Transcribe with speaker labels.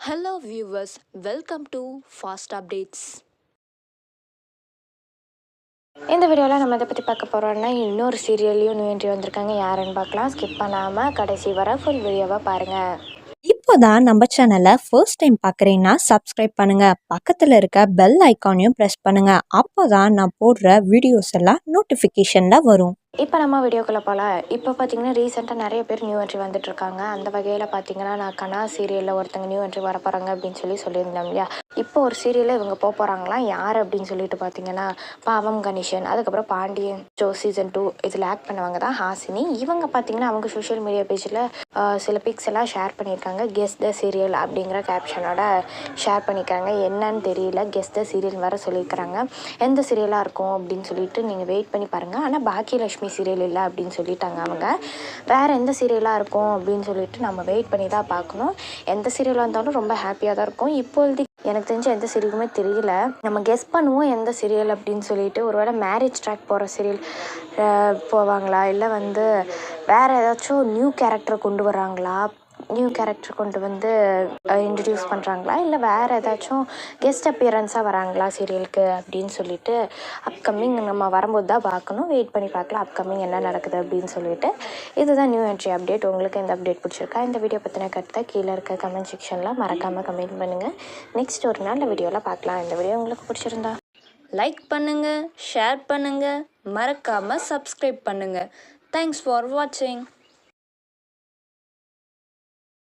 Speaker 1: Hello viewers welcome to fast updates
Speaker 2: இந்த வீடியோவில் நம்ம இதை பற்றி பார்க்க போகிறோம்னா இன்னொரு சீரியல்லையும் நியூ என்ட்ரி வந்திருக்காங்க. யாருன்னு பார்க்கலாம். ஸ்கிப் பண்ணாமல் கடைசி வர ஃபுல் வீடியோவை பாருங்கள்
Speaker 3: இப்போதான் நம்ம சேனலை ஃபர்ஸ்ட் டைம் பார்க்குறீங்கன்னா சப்ஸ்கிரைப் பண்ணுங்க. பக்கத்தில் இருக்க பெல் ஐக்கானையும் ப்ரெஸ் பண்ணுங்க. அப்போதான் நான் போடுற வீடியோஸ் எல்லாம் நோட்டிஃபிகேஷனில் வரும்.
Speaker 2: இப்போ நம்ம வீடியோக்குள்ளே போகலாம் இப்போ பார்த்தீங்கன்னா ரீசெண்டாக நிறைய பேர் நியூ என்ட்ரி வந்துட்டு இருக்காங்க. அந்த வகையில் பார்த்தீங்கன்னா நான் கனா சீரியலில் ஒருத்தங்க நியூ என்ட்ரி வர போகிறாங்க அப்படின்னு சொல்லி சொல்லியிருந்தேன் இல்லையா? இப்போ ஒரு சீரியலில் இவங்க போக போகிறாங்களாம் யார் அப்படின்னு சொல்லிட்டு பார்த்தீங்கன்னா பாவம் கணேசன் அதுக்கப்புறம் பாண்டியன் ஜோ சீசன் டூ இதில் ஆக்ட் பண்ணவங்க தான் ஹாசினி. இவங்க பார்த்தீங்கன்னா அவங்க சோஷியல் மீடியா பேஜில் சில பிக்ஸ் எல்லாம் ஷேர் பண்ணியிருக்காங்க. கெஸ் த சீரியல் அப்படிங்கிற கேப்ஷனோட ஷேர் பண்ணியிருக்காங்க என்னன்னு தெரியல. கெஸ் த சீரியல் வர சொல்லியிருக்கிறாங்க. எந்த சீரியலாக இருக்கும் அப்படின்னு சொல்லிட்டு நீங்கள் வெயிட் பண்ணி பாருங்கள் ஆனால் பாக்கியலட்சுமி சீரியல் இல்லை அப்படின்னு சொல்லிட்டாங்க அவங்க. வேறு எந்த சீரியலாக இருக்கும் அப்படின்னு சொல்லிட்டு நம்ம வெயிட் பண்ணி தான் பார்க்கணும். எந்த சீரியலாக இருந்தாலும் ரொம்ப ஹாப்பியாக தான் இருக்கும். இப்போதைக்கு எனக்கு தெரிஞ்ச எந்த சீரியலுமே தெரியல. நம்ம கெஸ் பண்ணுவோம் எந்த சீரியல் அப்படின்னு சொல்லிட்டு. ஒருவேளை மேரேஜ் ட்ராக் போகிற சீரியல் போவாங்களா? இல்லை வந்து வேறு ஏதாச்சும் நியூ கேரக்டர் கொண்டு வராங்களா நியூ கேரக்டர் கொண்டு வந்து இன்ட்ரடியூஸ் பண்ணுறாங்களா இல்லை வேறு ஏதாச்சும் கெஸ்ட் அப்பியரன்ஸாக வராங்களா சீரியலுக்கு அப்படின்னு சொல்லிட்டு அப்கமிங் நம்ம வரும்போது தான் பார்க்கணும். வெயிட் பண்ணி பார்க்கலாம் அப்கமிங் என்ன நடக்குது அப்படின்னு சொல்லிட்டு. இதுதான் நியூ என்ட்ரி அப்டேட் உங்களுக்கு இந்த அப்டேட் பிடிச்சிருக்கா? இந்த வீடியோ பற்றின கருத்தை கீழே இருக்க கமெண்ட் செக்ஷனில் மறக்காமல் கமெண்ட் பண்ணுங்கள் நெக்ஸ்ட் ஒரு நாள் வீடியோவில் பார்க்கலாம். இந்த வீடியோ உங்களுக்கு பிடிச்சிருந்தா
Speaker 1: லைக் பண்ணுங்கள் ஷேர் பண்ணுங்கள் மறக்காமல் சப்ஸ்கிரைப் பண்ணுங்கள் தேங்க்ஸ் ஃபார் வாட்சிங்